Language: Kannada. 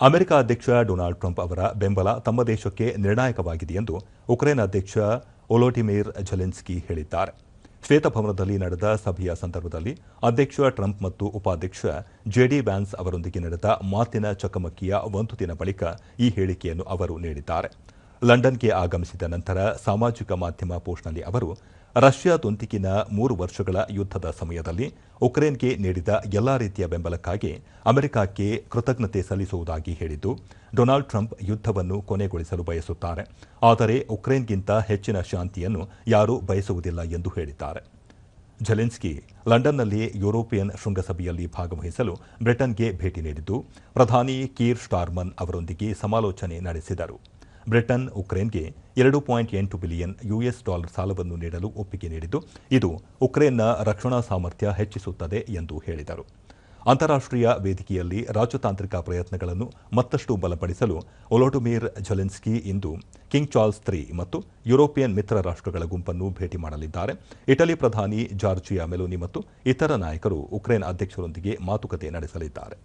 ಅಮೆರಿಕ ಅಧ್ಯಕ್ಷ ಡೊನಾಲ್ಡ್ ಟ್ರಂಪ್ ಅವರ ಬೆಂಬಲ ತಮ್ಮ ದೇಶಕ್ಕೆ ನಿರ್ಣಾಯಕವಾಗಿದೆ ಎಂದು ಉಕ್ರೇನ್ ಅಧ್ಯಕ್ಷ ಒಲೋಟಿಮಿರ್ ಝೆಲೆನ್ಸ್ಕಿ ಹೇಳಿದ್ದಾರೆ. ಶ್ವೇತಭವನದಲ್ಲಿ ನಡೆದ ಸಭೆಯ ಸಂದರ್ಭದಲ್ಲಿ ಅಧ್ಯಕ್ಷ ಟ್ರಂಪ್ ಮತ್ತು ಉಪಾಧ್ಯಕ್ಷ ಜೆಡಿ ವ್ಯಾನ್ಸ್ ಅವರೊಂದಿಗೆ ನಡೆದ ಮಾತಿನ ಚಕಮಕಿಯ ಒಂದು ದಿನ ಬಳಿಕ ಈ ಹೇಳಿಕೆಯನ್ನು ಅವರು ನೀಡಿದ್ದಾರೆ. ಲಂಡನ್ಗೆ ಆಗಮಿಸಿದ ನಂತರ ಸಾಮಾಜಿಕ ಮಾಧ್ಯಮ ಪೋಸ್ಟ್ನಲ್ಲಿ ಅವರು ರಷ್ಯಾದೊಂದಿಗಿನ ಮೂರು ವರ್ಷಗಳ ಯುದ್ಧದ ಸಮಯದಲ್ಲಿ ಉಕ್ರೇನ್ಗೆ ನೀಡಿದ ಎಲ್ಲಾ ರೀತಿಯ ಬೆಂಬಲಕ್ಕಾಗಿ ಅಮೆರಿಕಕ್ಕೆ ಕೃತಜ್ಞತೆ ಸಲ್ಲಿಸುವುದಾಗಿ ಹೇಳಿದ್ದು, ಡೊನಾಲ್ಡ್ ಟ್ರಂಪ್ ಯುದ್ಧವನ್ನು ಕೊನೆಗೊಳಿಸಲು ಬಯಸುತ್ತಾರೆ. ಆದರೆ ಉಕ್ರೇನ್ಗಿಂತ ಹೆಚ್ಚಿನ ಶಾಂತಿಯನ್ನು ಯಾರೂ ಬಯಸುವುದಿಲ್ಲ ಎಂದು ಹೇಳಿದ್ದಾರೆ. ಝೆಲೆನ್ಸ್ಕಿ ಲಂಡನ್ನಲ್ಲಿ ಯುರೋಪಿಯನ್ ಶೃಂಗಸಭೆಯಲ್ಲಿ ಭಾಗವಹಿಸಲು ಬ್ರಿಟನ್ಗೆ ಭೇಟಿ ನೀಡಿದ್ದು, ಪ್ರಧಾನಿ ಕೀರ್ ಸ್ಟಾರ್ಮನ್ ಅವರೊಂದಿಗೆ ಸಮಾಲೋಚನೆ ನಡೆಸಿದರು. ಬ್ರಿಟನ್ ಉಕ್ರೇನ್ಗೆ ಎರಡು ಪಾಯಿಂಟ್ ಎಂಟು ಬಿಲಿಯನ್ ಯುಎಸ್ ಡಾಲರ್ ಸಾಲವನ್ನು ನೀಡಲು ಒಪ್ಪಿಗೆ ನೀಡಿದ್ದು, ಇದು ಉಕ್ರೇನ್ನ ರಕ್ಷಣಾ ಸಾಮರ್ಥ್ಯ ಹೆಚ್ಚಿಸುತ್ತದೆ ಎಂದು ಹೇಳಿದರು. ಅಂತಾರಾಷ್ಟ್ರೀಯ ವೇದಿಕೆಯಲ್ಲಿ ರಾಜತಾಂತ್ರಿಕ ಪ್ರಯತ್ನಗಳನ್ನು ಮತ್ತಷ್ಟು ಬಲಪಡಿಸಲು ಒಲೋಟೊಮಿರ್ ಝಲೆನ್ಸ್ಕಿ ಇಂದು ಕಿಂಗ್ ಚಾರ್ಲ್ಸ್ ತ್ರೀ ಮತ್ತು ಯುರೋಪಿಯನ್ ಮಿತ್ರ ರಾಷ್ಟ್ರಗಳ ಗುಂಪನ್ನು ಭೇಟಿ ಮಾಡಲಿದ್ದಾರೆ. ಇಟಲಿ ಪ್ರಧಾನಿ ಜಾರ್ಜಿಯಾ ಮೆಲೋನಿ ಮತ್ತು ಇತರ ನಾಯಕರು ಉಕ್ರೇನ್ ಅಧ್ಯಕ್ಷರೊಂದಿಗೆ ಮಾತುಕತೆ ನಡೆಸಲಿದ್ದಾರೆ.